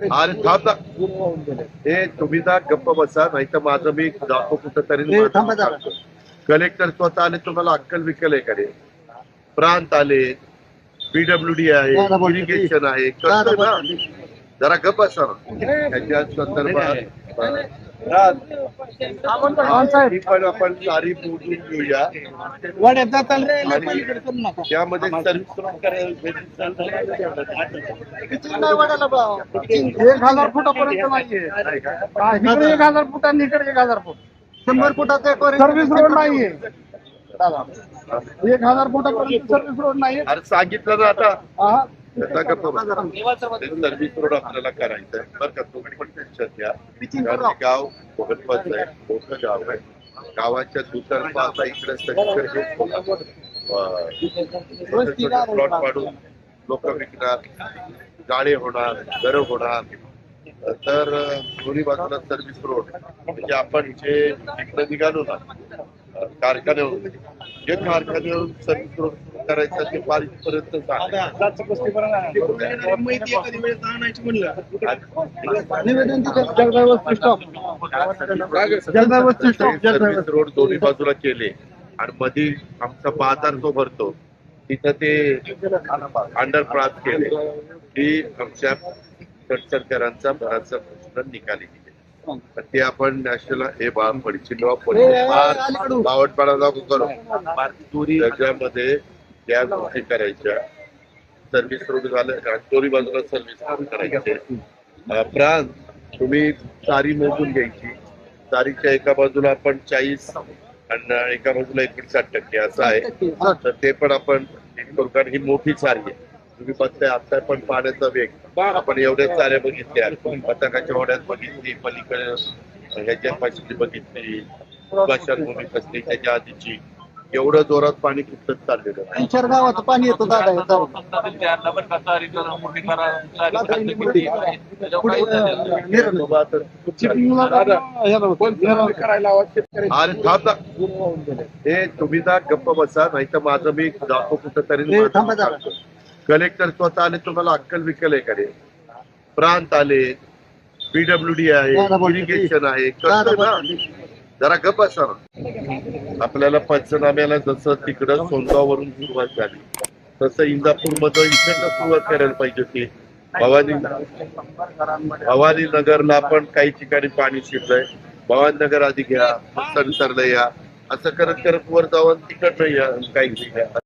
अरे थांब. हे तुम्ही ना गप्प बसा नाही तर माझं मी जातो कुठं तरी. कलेक्टर स्वतः आले तुम्हाला अक्कल विकल आहे का रे प्रांत आले पीडब्ल्यूडी आहे. इरिगेशन आहे कसं ना. जरा गप्प बसा ना त्याच्या संदर्भात ही पण आपण मोजून घेऊया. त्यामध्ये सर्व किती नाही वाड्याला भाव? एक हजार फुटापर्यंत नाहीये. हा, इकडे एक हजार फूट आणि इकडे एक हजार फूट. शंभर फुटाचं सर्व्हिस रोड नाहीये. दादा एक हजार फुटापर्यंत सर्व्हिस रोड नाहीये. अरे सांगितलं ना आता. हा. त्याचा बसा सर्व्हिस रोड आपल्याला करायचं आहे बरं का? तुम्ही पण टेन्शन घ्या. कारण गाव महत्वाचं आहे मोठं गाव आहे. गावाच्या दुतर्फा आता इकडे सगळीकडे प्लॉट पाडून लोक विकणार गाळे होणार घरं होणार. तर दोन्ही बाजूला सर्व्हिस रोड म्हणजे आपण जे इकडे निघालो ना कारखान्यावरून जे कारखान्यावरून सर्व्हिस रोड करायचं ते जगदाळ सर्व्हिस रोड दोन्ही बाजूला केले. आणि मध्ये आमचा बाजार जो भरतो. तिथं ते अंडरपास केले. की आमच्या गडसरकरांचा बराचसा प्रश्न निकाली गेले. तर ते आपण नॅशनल हे बाळ पडची बावटपाडा लागू करू. त्याच्यामध्ये त्या हे करायच्या. सर्व्हिस रोड झालं चोरी दोन्ही बाजूला सर्व्हिस रोड करायचे. अं, प्रांत तुम्ही तारी मोजून घ्यायची. तारीच्या एका बाजूला आपण चाळीस आणि एका बाजूला एकोणसाठ टक्के असं आहे. तर ते पण आपण करू कारण ही मोठी चारी आहे. तुम्ही बघताय आता पण पाण्याचा वेग. आपण एवढ्या चाऱ्या बघितल्या. पथकाच्या ओढ्यात बघितली पलीकडे ह्याच्या पाशी बघितली स्मशानभूमी कसली त्याच्या आधीची. एवढं जोरात पाणी कुठं चाललेलं आहे. तीन चार गावाचं पाणी येतो दादा हे जाऊन. निर्णय. बाबा तर चिपळूणला ह्याला होतं. ह्याला अरे थांब ना. हे तुम्ही ना गप्प बसा नाही तर माझं मी जातो कुठं तरी हे थांबा जरा. कलेक्टर स्वतः आले तुम्हाला अक्कल विकल आहे का रे प्रांत आले पीडब्ल्यूडी आहे दादा बोलतो. इरिगेशन आहे दादा कसं ना बोलतो. जरा गप्प बसा ना आपल्याला पंचनाम्याला जसं तिकडं सोनगाववरून सुरुवात झाली तसं इंदापूर मधून इकडनं सुरुवात करायला पाहिजे होती. भवानी भवानी नगरला पण काही ठिकाणी पाणी शिरलंय. भवानी नगर आधी घ्या मग या. असं करत करत वर जाऊन तिकडनं या काही घ्या